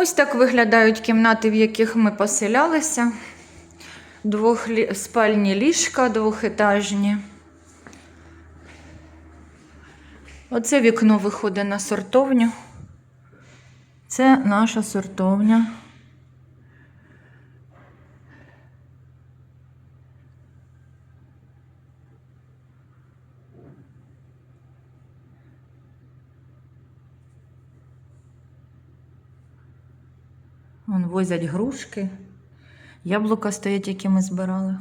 Ось так виглядають кімнати, в яких ми поселялися. Двохспальні ліжка, двохетажні. Оце вікно виходить на сортовню. Це наша сортовня. Вон возять грушки. Яблука стоять, які ми збирали.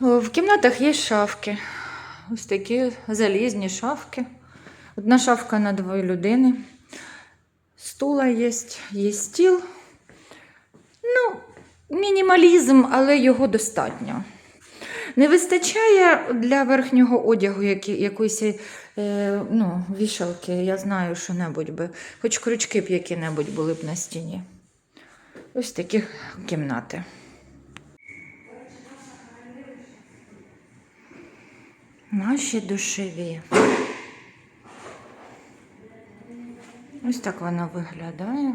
В кімнатах є шафки. Ось такі залізні шафки. Одна шафка на дві людини. Стула є, є стіл. Ну, мінімалізм, але його достатньо. Не вистачає для верхнього одягу якоїсь е, ну, вішалки, я знаю, що небудь би. Хоч крючки б які-небудь були б на стіні. Ось такі кімнати. Наші душеві. Ось так вона виглядає.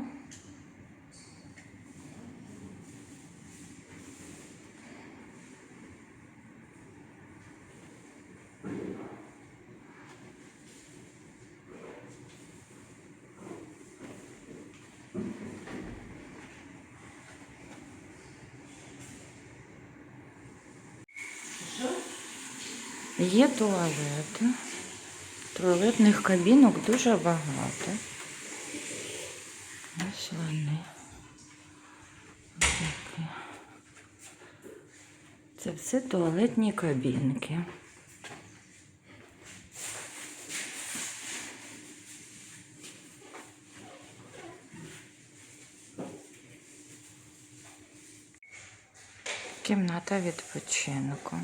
Є туалети. Туалетних кабінок дуже багато. Ось вони. Це все туалетні кабінки. Кімната відпочинку.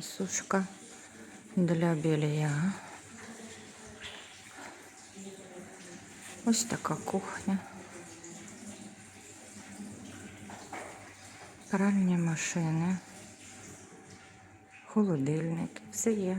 Сушка для белья. Ось така кухня. Пральні машини, холодильник, все є.